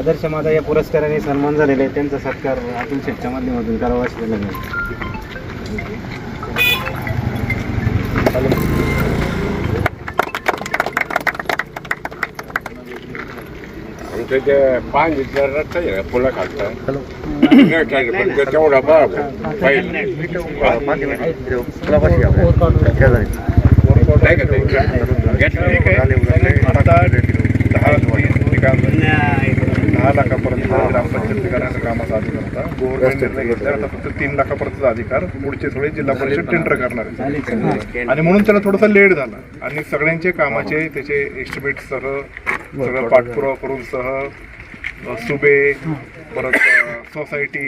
आदर्श माझा या पुरस्काराने सन्मान झालेला आहे त्यांचा सत्कार अतुल शेठच्या माध्यमातून करावा असं केलं मी आमच्या ते पाच लिटर रस्ता आहे ना फुलं खालतं नाही काय पण ते तेवढा बघ पाहिजे नाही का ते? घेतलं ठीक आहे आता दहा ठिकाण दहा लाखापर्यंत ग्रामपंचायत ठिकाणाचं कामाचा अधिकार होता गव्हर्नमेंट निर्णय घेतला. आता फक्त तीन लाखापर्यंत अधिकार पुढचे सगळे जिल्हा परिषद टेंडर करणार आहे. आणि म्हणून त्याला थोडासा लेट झाला. आणि सगळ्यांचे कामाचे त्याचे एस्टिमेट सह सगळं पाठपुरावा करून सह सुबे परत सोसायटी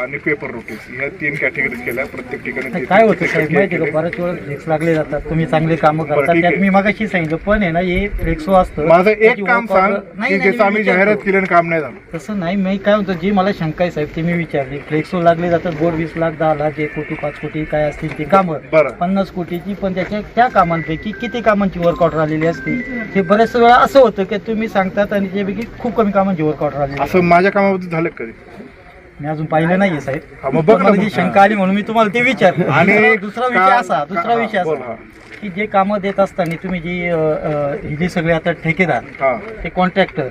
आणि पेपर नोटीस ह्या तीन कॅटेगरीज केल्या प्रत्येक ठिकाणी ते- काय होतं ते- साहेब ते- माहिती का बऱ्याच वेळा फ्लेक्स लागले जातात तुम्ही चांगले कामं बरं, करता त्यात. मी मगाशी सांगितलं पण आहे ना हे फ्लेक्सो असतं माझं एक काम सांग की ज्याचं आम्ही. जाहिरात केली आणि काम नाही झालं तसं नाही मी काय होतं जी मला शंका आहे साहेब ते मी विचारली फ्लेक्सो लागले जातात बोर्ड वीस लाख दहा लाख एक कोटी पाच कोटी काय असतील ते कामं बरं. पन्नास कोटीची पण त्याच्या त्या कामांपैकी किती कामांची वर्क ऑर्डर आलेली असते हे बऱ्याच वेळा असं होतं की तुम्ही सांगतात आणि त्यापैकी खूप कमी कामांची वर्क ऑर्डर आलेली असते. असं माझ्या कामाबद्दल झालं कधी मी अजून पाहिलं नाहीये हा, साहेब मग बघ पण ना मला जी मग. शंका आली म्हणून मी तुम्हाला ते विचार आणि आणि दुसरा विषय असा दुसरा विषय बोल, असा हा. की जे कामं देत असताना तुम्ही जी अ, अ, हे जे सगळे आता ठेकेदार हा ते कॉन्ट्रॅक्टर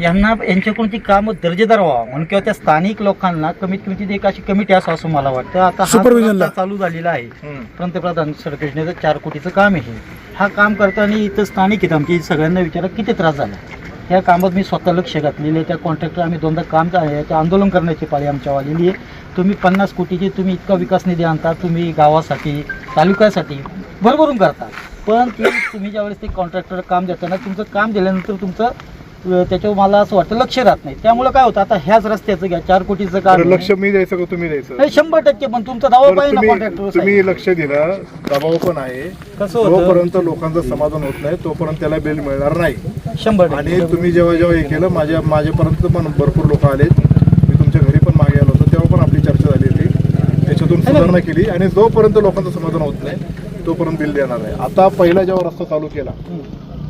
यांना यांच्याकडून ती कामं दर्जेदार व्हावं म्हणून किंवा त्या स्थानिक लोकांना कमीत कमी तिथे एक अशी कमिटी असावं असं मला वाटतं आता हा Supervision ला. रस्ता चालू झालेला आहे हम्म. पंतप्रधान योजनेचं चार कोटीचं काम आहे हे. हा काम करताना इथं स्थानिक आहेत आमची सगळ्यांना विचारा किती त्रास झाला ह्या कामात मी स्वतः लक्ष घातलेले आहे. त्या कॉन्ट्रॅक्टर आम्ही दोनदा काम याच्या आंदोलन करण्याची पाळी आमच्या आलेली आहे. तुम्ही पन्नास कोटीची तुम्ही इतका विकास निधी आणता तुम्ही गावासाठी तालुक्यासाठी भरभरून करता. पण ते तुम्ही ज्यावेळेस ते कॉन्ट्रॅक्टर काम देताना तुमचं काम दिल्यानंतर तुमचं त्याच्यावर मला असं वाटतं लक्ष राहत नाही. त्यामुळे काय होतं आता ह्याच रस्त्याचं घ्या चार कोटीचं आहे. लक्ष मी द्यायचं का तुम्ही द्यायचं? नाही, शंभर टक्के पण तुमचा दावा पाहिजे ना तुम्ही कॉन्ट्रॅक्टर तुम्ही लक्ष दिलं दबाव पण आहे. कसं होतं? जोपर्यंत लोकांचं समाधान होत नाही तोपर्यंत त्याला बिल मिळणार नाही. शंभर आणि टक्के तुम्ही जेव्हा जेव्हा हे केलं माझ्या माझ्यापर्यंत पण भरपूर लोक आलेत. मी तुमच्या घरी पण मागे आलो होतो तेव्हा पण आपली चर्चा झाली होती. त्याच्यातून सुधारणा केली. आणि जोपर्यंत लोकांचं समाधान होत नाही तोपर्यंत बिल देणार आहे आता पहिला जेव्हा रस्ता चालू केला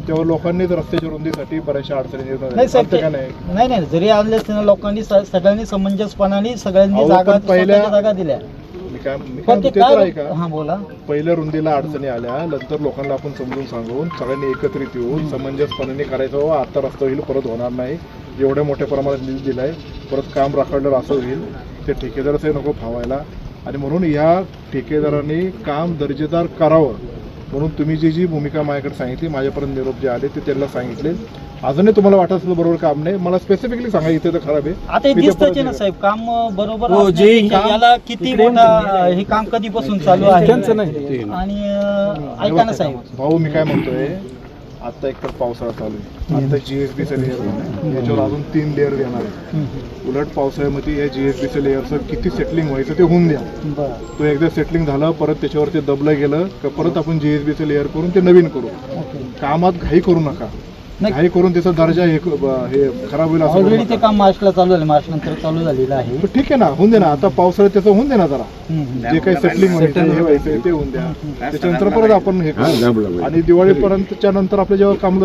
तेव्हा लोकांनीच रस्त्याच्या रुंदीसाठी बऱ्याचशा अडचणी निर्माण नाही झाल्या. साहेब चालतं का ते- नाही नाही नाही जरी आणले असते ना लोकांनी स- सगळ्यांनी समंजसपणाने सगळ्यांनी अहो, जागा पण पहिल्या- स्वतःच्या जागा दिल्या. मी काय मी काय पण ते म्हणतो ते तर काय ऐका. हा बोला. पहिल्या रुंदीला अडचणी आल्या नंतर लोकांना आपण समजून सांगून सगळ्यांनी एकत्रित येऊन समंजसपणाने करायचं हो आता रस्ता होईल परत होणार नाही. एवढ्या मोठ्या प्रमाणात निधी दिलाय परत काम राखडलं असं होईल. ते ठेकेदाराचंही नको फावायला आणि म्हणून या ठेकेदारांनी काम दर्जेदार करावं. म्हणून तुम्ही जी जी भूमिका माझ्याकडे सांगितली माझ्यापर्यंत निरोप जे आले ते त्यांना सांगितले. अजूनही तुम्हाला वाटत असलं बरोबर काम नाही. मला स्पेसिफिकली सांगा इथे तर खराब आहे. आता हे दिसतच आहे ना साहेब काम बरोबर हो, असण्याची जे की काम- याला किती मोठा हे काम कधीपासून चालू आहे? त्यांचं नाही. आणि अं, ऐका ना साहेब. भाऊ मी काय म्हणतोय आता एक तर पावसाळा चालू आहे. आता जीएसबीचं लेअर याच्यावर अजून तीन लेअर देणार आहे उलट पावसाळ्यामध्ये या जीएसबीचं लेअरचं किती सेटलिंग व्हायचं ते होऊन द्या. तो एकदा सेटलिंग झालं परत त्याच्यावर ते दबलं गेलं का परत आपण जीएसबीचं लेअर करून ते नवीन करू. कामात घाई करू नका. नाही. घाई करून त्याचा दर्जा हे हे खराब होईल ऑलरेडी ते. काम मार्चला चालू झालं मार्च नंतर चालू झालेलं आहे. ठीक आहे ना होऊन दे ना. आता पावसाळ्यात त्याचं होऊन दे ना जरा. जे काही सेटलिंग व्हायचं हे व्हायचं ते होऊन द्या. त्याच्यानंतर परत आपण हे आणि दिवाळीपर्यंतच्या नंतर आपलं जेव्हा काम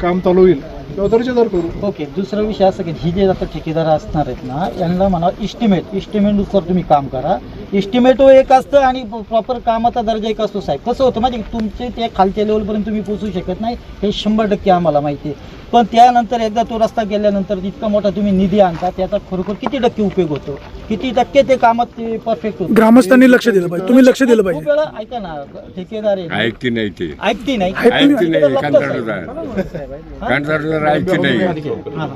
काम चालू होईल तेव्हा दर्जेदार करू. ओके दुसरा विषय असा की ही जे आता ठेकेदार असणार आहेत ना यांना म्हणा इस्टिमेट इस्टिमेटनुसार तुम्ही काम करा. इस्टिमेट हो एक असतं आणि प्रॉपर कामाचा दर्जा एक असतो साहेब. कसं होतं म्हणजे तुमचे त्या खालच्या लेवलपर्यंत तुम्ही पोहोचू शकत नाही. हे शंभर टक्के आम्हाला माहिती आहे. पण त्यानंतर एकदा तो रस्ता गेल्यानंतर इतका मोठा तुम्ही निधी आणता त्याचा खरोखर किती टक्के उपयोग होतो? किती टक्के ते कामात ते परफेक्ट होतं. ग्रामस्थांनी लक्ष दिलं पाहिजे. तुम्ही लक्ष दिलं खूप पाहिजे वेळा ऐका ना ठेकेदार आहे. ऐकती नाही ते. ऐकते नाही. ऐकती नाही. बघतो साहेब. कंत्राटदार. कंत्राटदार ऐकती नाही. हा.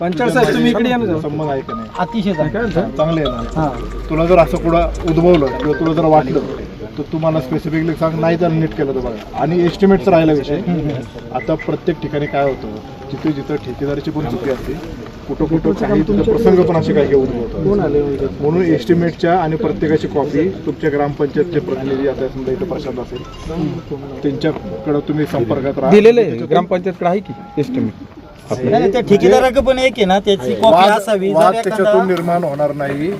पंचायत साहेब तुम्ही इकडे या ना संबंध आहे का नाही. अतिशय चांगलं. चांगले आहे ना? हा. तुला जर असं कुठं उद्भवलं किंवा तुला जर वाटलं तर तू मला स्पेसिफिकली सांग नाही तर नीट केलं तर बघा. आणि एस्टिमेटचा राहिला विषय. आता प्रत्येक ठिकाणी काय होतं जिथे जिथं ठेकेदाराची पण चुकी असते कुठं कुठं काही प्रसंग पण असे काही उद्भवतात म्हणून एस्टिमेटच्या आणि प्रत्येकाची कॉपी तुमच्या ग्रामपंचायतचे प्रतिनिधी आता समजा इथं प्रशांत असेल त्यांच्याकडे तुम्ही संपर्कात राहा. दिलेलं आहे. ग्रामपंचायतकडे आहे की एस्टिमेट त्या ठेकेदाराकडे पण एक आहे ना त्याची कॉपी असावी. वाद त्याच्यातून निर्माण होणार नाही.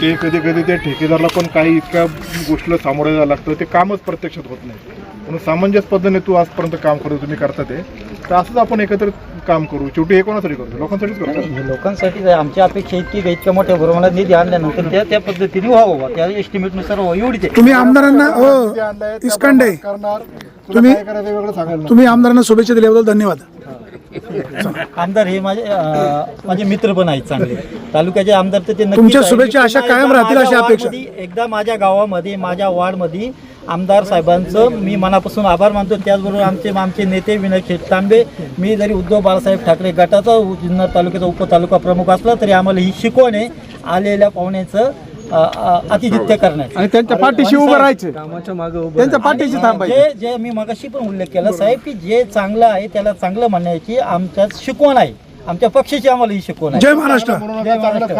ते कधी कधी त्या ठेकेदारला पण काही इतक्या गोष्टीला सामोरं जायला लागतं. ते कामच प्रत्यक्षात होत नाही. म्हणून सामंजस्य पद्धतीने तू आजपर्यंत काम करतो तुम्ही करता ते. तर असंच आपण एकत्र काम करू शेवटी हे कोणासाठी करतो लोकांसाठीच करतो हे लोकांसाठी आहे. आमची अपेक्षा इतकी का इतक्या मोठ्या प्रमाणात निधी आणल्यानंतर त्या त्या पद्धतीने व्हावं बा. त्या एस्टिमेटनुसार व्हावं एवढीच आहे. तुम्ही आमदारांना हो इस्कांडे तुम्ही तुम्ही आमदारांना शुभेच्छा दिल्याबद्दल धन्यवाद आमदार हे माझे अं, माझे मित्र पण आहेत चांगले तालुक्याचे आमदार तर ते नक्कीच तुमच्या आहेत. शुभेच्छा अशा कायम एकदा राहतील अशी माझ्या अपेक्षा. वार्डमध्ये- एकदा माझ्या गावामध्ये माझ्या वार्डमध्ये आमदार साहेबांचं मी मनापासून आभार मानतो. त्याचबरोबर आमचे आमचे नेते विनय शेठ तांबे मी जरी उद्धव बाळासाहेब ठाकरे गटाचा जुन्नर तालुक्याचा उपतालुका प्रमुख असला तरी आम्हाला ही शिकवण आहे आलेल्या पाहुण्याचं अ, अ, आतिथ्य करण्याचं. आणि त्यांच्या पाठीशी उभं राहायचं. कामाच्या मागे उभं त्यांच्या पाठीशी थांबायचं. जे जे मी मगाशी पण उल्लेख केला साहेब की जे चांगलं आहे त्याला चांगलं म्हणण्याची आमच्यात शिकवण आहे. आमच्या पक्षाची आम्हाला ही शिकवण आहे. जय महाराष्ट्र. जय महाराष्ट्र.